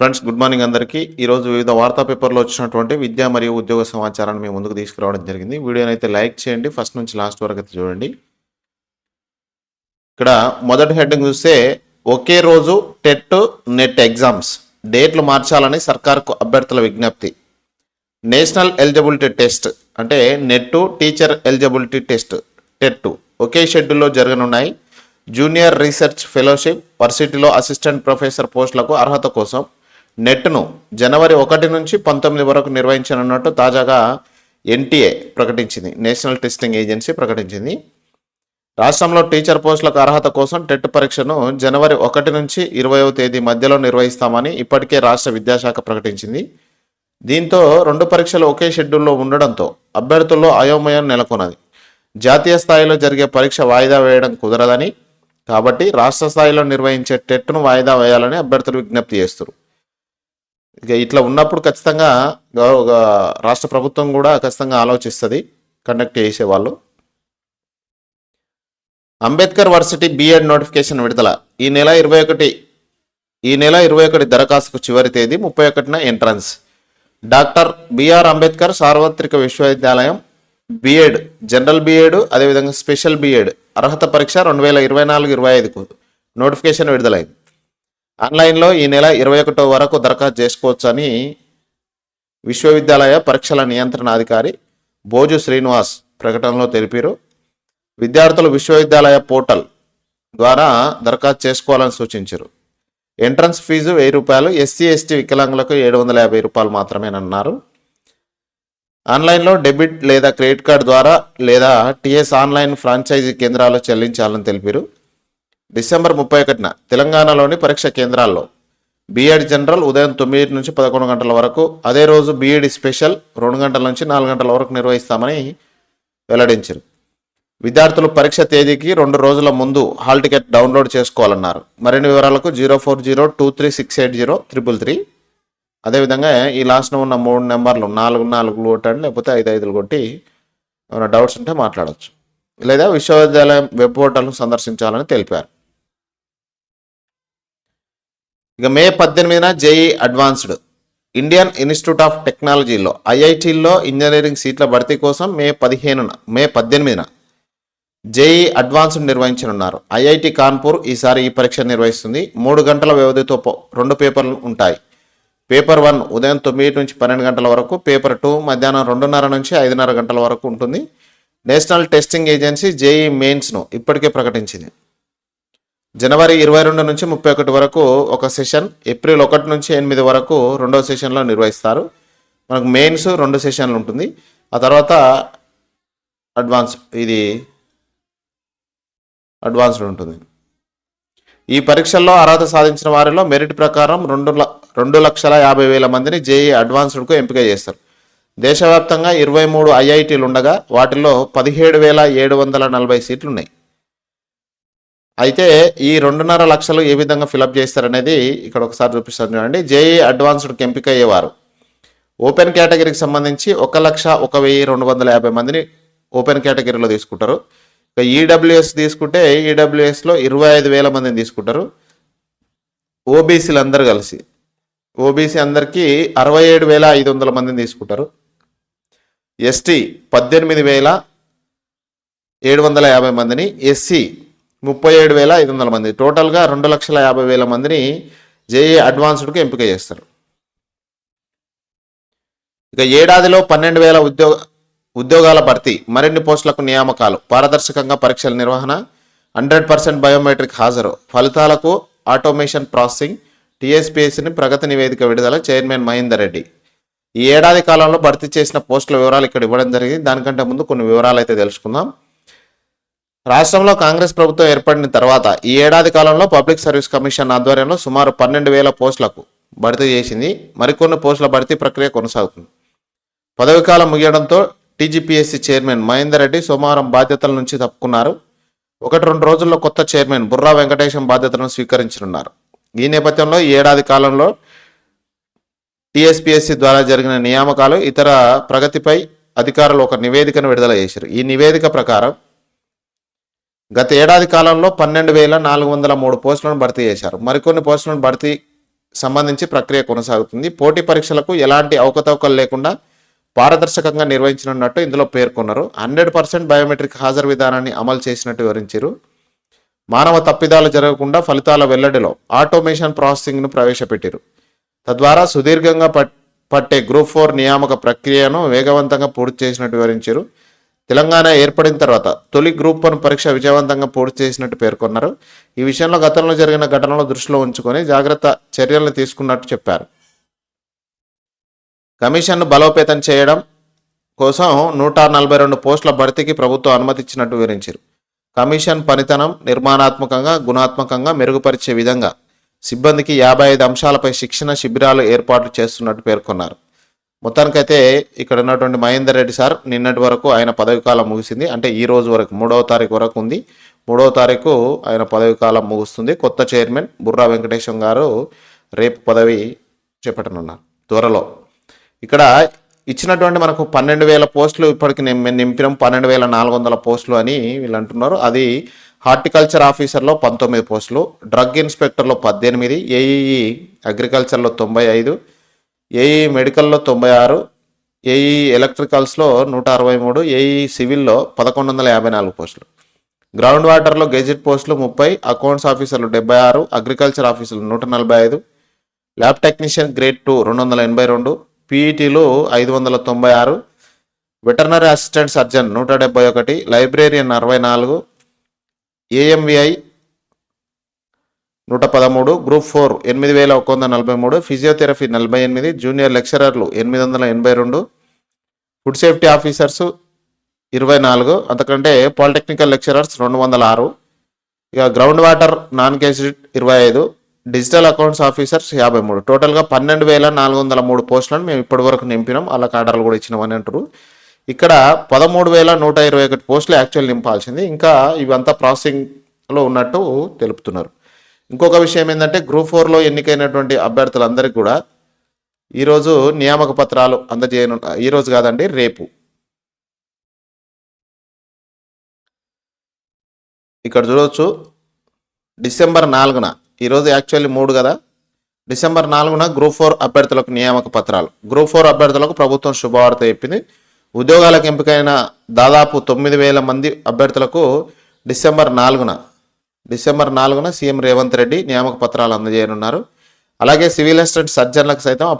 Friends good morning అందరికీ. ఈరోజు వివిధ వార్తా పేపర్లో వచ్చినటువంటి విద్య మరియు ఉద్యోగ సమాచారాన్ని మేము ముందుకు తీసుకురావడం జరిగింది. వీడియోని అయితే లైక్ చేయండి ఫస్ట్ నుంచి లాస్ట్ వరకు అయితే చూడండి. ఇక్కడ మొదటి హెడ్డింగ్ చూస్తే ఒకే రోజు టెట్ నెట్ ఎగ్జామ్స్ డేట్లు మార్చాలని సర్కార్కు అభ్యర్థుల విజ్ఞప్తి. నేషనల్ ఎలిజిబిలిటీ టెస్ట్ అంటే NET teacher eligibility test TET ఒకే షెడ్యూల్లో జరగనున్నాయి. జూనియర్ రీసెర్చ్ ఫెలోషిప్ వర్సిటీలో అసిస్టెంట్ ప్రొఫెసర్ పోస్టులకు అర్హత కోసం నెట్ను జనవరి ఒకటి నుంచి పంతొమ్మిది వరకు నిర్వహించనున్నట్టు తాజాగా ఎన్టీఏ ప్రకటించింది. నేషనల్ టెస్టింగ్ ఏజెన్సీ ప్రకటించింది. రాష్ట్రంలో టీచర్ పోస్టులకు అర్హత కోసం టెట్ పరీక్షను జనవరి ఒకటి నుంచి ఇరవయవ తేదీ మధ్యలో నిర్వహిస్తామని ఇప్పటికే రాష్ట్ర విద్యాశాఖ ప్రకటించింది. దీంతో రెండు పరీక్షలు ఒకే షెడ్యూల్లో ఉండడంతో అభ్యర్థుల్లో అయోమయం నెలకొన్నది. జాతీయ స్థాయిలో జరిగే పరీక్ష వాయిదా వేయడం కుదరదని కాబట్టి రాష్ట్ర స్థాయిలో నిర్వహించే టెట్ను వాయిదా వేయాలని అభ్యర్థులు విజ్ఞప్తి చేస్తారు ఇక ఇట్లా ఉన్నప్పుడు ఖచ్చితంగా గౌరవ గ- రాష్ట్ర ప్రభుత్వం కూడా ఖచ్చితంగా ఆలోచిస్తుంది కండక్ట్ చేసేవాళ్ళు అంబేద్కర్ వర్సిటీ బీఎడ్ నోటిఫికేషన్ విడుదల. ఈ నెల ఇరవై ఒకటి ఈ నెల ఇరవై ఒకటి దరఖాస్తుకు చివరి తేదీ ముప్పై ఒకటిన ఎంట్రన్స్ డాక్టర్ బిఆర్ అంబేద్కర్ సార్వత్రిక విశ్వవిద్యాలయం బిఎడ్ జనరల్ బీఎడ్ అదేవిధంగా స్పెషల్ బీఎడ్ అర్హత పరీక్ష రెండు వేల ఇరవై నాలుగు ఇరవై ఐదుకు నోటిఫికేషన్ విడుదలైంది. ఆన్లైన్లో ఈ నెల ఇరవై ఒకటో వరకు దరఖాస్తు చేసుకోవచ్చని విశ్వవిద్యాలయ పరీక్షల నియంత్రణ అధికారి భోజు శ్రీనివాస్ ప్రకటనలో తెలిపారు. విద్యార్థులు విశ్వవిద్యాలయ పోర్టల్ ద్వారా దరఖాస్తు చేసుకోవాలని సూచించారు. ఎంట్రన్స్ ఫీజు వెయ్యి రూపాయలు ఎస్సీ ఎస్టీ వికలాంగులకు ఏడు వందల యాభై రూపాయలు మాత్రమేనన్నారు. ఆన్లైన్లో డెబిట్ లేదా క్రెడిట్ కార్డు ద్వారా లేదా టీఎస్ ఆన్లైన్ ఫ్రాంచైజీ కేంద్రాల్లో చెల్లించాలని తెలిపారు. డిసెంబర్ ముప్పై ఒకటిన తెలంగాణలోని పరీక్ష కేంద్రాల్లో బీఎడ్ జనరల్ ఉదయం తొమ్మిది నుంచి పదకొండు గంటల వరకు అదే రోజు బీఎడ్ స్పెషల్ రెండు గంటల నుంచి నాలుగు గంటల వరకు నిర్వహిస్తామని వెల్లడించారు. విద్యార్థులు పరీక్ష తేదీకి రెండు రోజుల ముందు హాల్ టికెట్ డౌన్లోడ్ చేసుకోవాలన్నారు. మరిన్ని వివరాలకు zero four zero two three six eight zero triple three. అదేవిధంగా ఈ లాస్ట్లో ఉన్న మూడు నెంబర్లు నాలుగు నాలుగు కొట్టండి లేకపోతే ఐదు ఐదులు కొట్టి ఏమైనా డౌట్స్ ఉంటే మాట్లాడవచ్చు లేదా విశ్వవిద్యాలయం వెబ్ పోర్టల్ను సందర్శించాలని తెలిపారు. ఇక మే పద్దెనిమిదిన JEE advanced. Indian institute of టెక్నాలజీలో ఐఐటీల్లో ఇంజనీరింగ్ సీట్ల భర్తీ కోసం మే పదిహేనున మే పద్దెనిమిదిన జేఈ అడ్వాన్స్డ్ నిర్వహించనున్నారు. ఐఐటి కాన్పూర్ ఈసారి ఈ పరీక్ష నిర్వహిస్తుంది. మూడు గంటల వ్యవధితో రెండు పేపర్లు ఉంటాయి. పేపర్ వన్ ఉదయం తొమ్మిది నుంచి పన్నెండు గంటల వరకు పేపర్ టూ మధ్యాహ్నం రెండున్నర నుంచి ఐదున్నర గంటల వరకు ఉంటుంది. నేషనల్ టెస్టింగ్ ఏజెన్సీ జేఈ మెయిన్స్ను ఇప్పటికే ప్రకటించింది. జనవరి ఇరవై రెండు నుంచి ముప్పై ఒకటి వరకు ఒక సెషన్ ఏప్రిల్ ఒకటి నుంచి ఎనిమిది వరకు రెండో సెషన్లో నిర్వహిస్తారు. మనకు మెయిన్స్ రెండు సెషన్లు ఉంటుంది. ఆ తర్వాత అడ్వాన్స్ ఇది అడ్వాన్స్డ్ ఉంటుంది. ఈ పరీక్షల్లో అర్హత సాధించిన వారిలో మెరిట్ ప్రకారం రెండు ల- రెండు లక్షల యాభై వేల మందిని జేఈ అడ్వాన్స్డ్కు ఎంపిక చేస్తారు. దేశవ్యాప్తంగా ఇరవై మూడు ఐఐటీలు ఉండగా వాటిలో పదిహేడు వేల ఏడు వందల నలభై సీట్లు ఉన్నాయి అయితే ఈ రెండున్నర లక్షలు ఏ విధంగా ఫిలప్ చేస్తారనేది ఇక్కడ ఒకసారి చూపిస్తాను చూడండి. జేఈ అడ్వాన్స్డ్కి ఎంపిక అయ్యేవారు. ఓపెన్ కేటగిరీకి సంబంధించి ఒక లక్ష ఒక వెయ్యి రెండు వందల యాభై మందిని ఓపెన్ కేటగిరీలో తీసుకుంటారు. ఇక ఈడబ్ల్యూఎస్ తీసుకుంటే ఈడబ్ల్యూఎస్లో ఇరవై ఐదు వేల మందిని తీసుకుంటారు. ఓబీసీలు అందరు కలిసి. ఓబీసీ అందరికీ అరవై ఏడు వేల ఐదు వందల మందిని తీసుకుంటారు. ఎస్టీ పద్దెనిమిది వేల ఏడు వందల యాభై మందిని ఎస్సీ ముప్పై ఏడు వేల ఐదు వందల మంది. టోటల్గా రెండు లక్షల యాభై వేల మందిని జేఏ అడ్వాన్స్డ్కు ఎంపిక చేస్తారు. ఇక ఏడాదిలో పన్నెండు వేల ఉద్యోగ ఉద్యోగాల భర్తీ మరిన్ని పోస్టులకు నియామకాలు పారదర్శకంగా పరీక్షల నిర్వహణ హండ్రెడ్ పర్సెంట్ బయోమెట్రిక్ హాజరు ఫలితాలకు ఆటోమేషన్ ప్రాసెసింగ్ టీఎస్పీఎస్సీని ప్రగతి నివేదిక విడుదల చైర్మన్ మహేందర్ రెడ్డి. ఈ ఏడాది కాలంలో భర్తీ చేసిన పోస్టుల వివరాలు ఇక్కడ ఇవ్వడం జరిగింది. దానికంటే ముందు కొన్ని వివరాలు అయితే తెలుసుకుందాం. రాష్ట్రంలో కాంగ్రెస్ ప్రభుత్వం ఏర్పడిన తర్వాత ఈ ఏడాది కాలంలో పబ్లిక్ సర్వీస్ కమిషన్ ఆధ్వర్యంలో సుమారు పన్నెండు వేల పోస్టులకు భర్తీ చేసింది. మరికొన్ని పోస్టుల భర్తీ ప్రక్రియ కొనసాగుతుంది. పదవి కాలం ముగియడంతో టీజీపీఎస్సీ చైర్మన్ మహేందర్ రెడ్డి సోమవారం బాధ్యతల నుంచి తప్పుకున్నారు. ఒకటి రెండు రోజుల్లో కొత్త చైర్మన్ బుర్రా వెంకటేశం బాధ్యతలను స్వీకరించనున్నారు. ఈ నేపథ్యంలో ఈ ఏడాది కాలంలో టీఎస్పీఎస్సీ ద్వారా జరిగిన నియామకాలు ఇతర ప్రగతిపై అధికారులు ఒక నివేదికను విడుదల చేశారు. ఈ నివేదిక ప్రకారం గత ఏడాది కాలంలో పన్నెండు వేల నాలుగు వందల మూడు పోస్టులను భర్తీ చేశారు. మరికొన్ని పోస్టులను భర్తీ సంబంధించి ప్రక్రియ కొనసాగుతుంది. పోటీ పరీక్షలకు ఎలాంటి అవకతవకలు లేకుండా పారదర్శకంగా నిర్వహించనున్నట్టు ఇందులో పేర్కొన్నారు. హండ్రెడ్ పర్సెంట్ బయోమెట్రిక్ హాజరు విధానాన్ని అమలు చేసినట్టు వివరించారు. మానవ తప్పిదాలు జరగకుండా ఫలితాల వెల్లడిలో ఆటోమేషన్ ప్రాసెసింగ్ను ప్రవేశపెట్టారు. తద్వారా సుదీర్ఘంగా పట్- పట్టే గ్రూప్ ఫోర్ నియామక ప్రక్రియను వేగవంతంగా పూర్తి చేసినట్టు వివరించారు. తెలంగాణ ఏర్పడిన తర్వాత తొలి గ్రూప్ వన్ పరీక్ష విజయవంతంగా పూర్తి చేసినట్టు పేర్కొన్నారు. ఈ విషయంలో గతంలో జరిగిన ఘటనలు దృష్టిలో ఉంచుకొని జాగ్రత్త చర్యలను తీసుకున్నట్టు చెప్పారు. కమిషన్ను బలోపేతం చేయడం కోసం నూట నలభై రెండు పోస్టుల భర్తీకి ప్రభుత్వం అనుమతి ఇచ్చినట్టు వివరించారు. కమిషన్ పనితనం నిర్మాణాత్మకంగా గుణాత్మకంగా మెరుగుపరిచే విధంగా సిబ్బందికి యాభై ఐదు అంశాలపై శిక్షణ శిబిరాలు ఏర్పాటు చేస్తున్నట్టు పేర్కొన్నారు. మొత్తానికైతే ఇక్కడ ఉన్నటువంటి మహేందర్ రెడ్డి సార్ నిన్నటి వరకు ఆయన పదవి కాలం ముగిసింది. అంటే ఈ రోజు వరకు మూడవ తారీఖు వరకు ఉంది. మూడవ తారీఖు ఆయన పదవి కాలం ముగుస్తుంది. కొత్త చైర్మన్ బుర్రా వెంకటేశం గారు రేపు పదవి చేపట్టనున్నారు త్వరలో. ఇక్కడ ఇచ్చినటువంటి మనకు పన్నెండు వేల పోస్టులు ఇప్పటికి మేము నింపినాం. పన్నెండు వేల నాలుగు వందల పోస్టులు అని వీళ్ళు అంటున్నారు. అది హార్టికల్చర్ ఆఫీసర్లో పంతొమ్మిది పోస్టులు డ్రగ్ ఇన్స్పెక్టర్లో పద్దెనిమిది ఏఈఈ అగ్రికల్చర్లో తొంభై ఐదు ఏఈ మెడికల్లో తొంభై ఆరు ఏఈ ఎలక్ట్రికల్స్లో నూట అరవై మూడు ఏఈ సివిల్లో పదకొండు వందల యాభై నాలుగు పోస్టులు. గ్రౌండ్ వాటర్లో గెజిట్ పోస్టులు ముప్పై అకౌంట్స్ ఆఫీసర్లు డెబ్బై ఆరు అగ్రికల్చర్ ఆఫీసర్లు నూట నలభై ఐదు ల్యాబ్ టెక్నీషియన్ గ్రేడ్ టూ రెండు వందల ఎనభై రెండు పీఈటీలు ఐదు వందల తొంభై ఆరు వెటర్నరీ అసిస్టెంట్ సర్జన్ నూట డెబ్బై ఒకటి లైబ్రేరియన్ అరవై నాలుగు ఏఎంవిఐ నూట పదమూడు గ్రూప్ ఫోర్ ఎనిమిది వేల ఒక వంద నలభై మూడు ఫిజియోథెరపీ నలభై ఎనిమిది జూనియర్ లెక్చరర్లు ఎనిమిది వందల ఎనభై రెండు ఫుడ్ సేఫ్టీ ఆఫీసర్స్ ఇరవై నాలుగు అంతకంటే పాలిటెక్నికల్ లెక్చరర్స్ రెండు వందల ఆరు ఇక గ్రౌండ్ వాటర్ నాన్ కేసిడ్ ఇరవై ఐదు డిజిటల్ అకౌంట్స్ ఆఫీసర్స్ యాభై మూడు. టోటల్గా పన్నెండు వేల నాలుగు వందల మూడు పోస్టులను మేము ఇప్పటి వరకు నింపినాం. అలా ఆర్డర్లు కూడా ఇచ్చినామని అంటారు. ఇక్కడ పదమూడు వేల నూట ఇరవై ఒకటి పోస్టులు యాక్చువల్ నింపాల్సింది. ఇంకా ఇవంతా ప్రాసెసింగ్లో ఉన్నట్టు తెలుపుతున్నారు. ఇంకొక విషయం ఏంటంటే గ్రూప్ ఫోర్లో ఎన్నికైనటువంటి అభ్యర్థులందరికీ కూడా ఈరోజు నియామక పత్రాలు అందజేయను ఈరోజు కాదండి రేపు. ఇక్కడ చూడవచ్చు డిసెంబర్ నాలుగున ఈరోజు యాక్చువల్లీ మూడు కదా? డిసెంబర్ నాలుగున గ్రూప్ ఫోర్ అభ్యర్థులకు నియామక పత్రాలు. గ్రూప్ ఫోర్ అభ్యర్థులకు ప్రభుత్వం శుభవార్త చెప్పింది. ఉద్యోగాలకు ఎంపికైన దాదాపు తొమ్మిది వేల మంది అభ్యర్థులకు డిసెంబర్ నాలుగున డిసెంబర్ నాలుగున సీఎం రేవంత్ రెడ్డి నియామక పత్రాలు అందజేయనున్నారు. అలాగే సివిల్ అసిస్టెంట్ సర్జన్లకు సైతం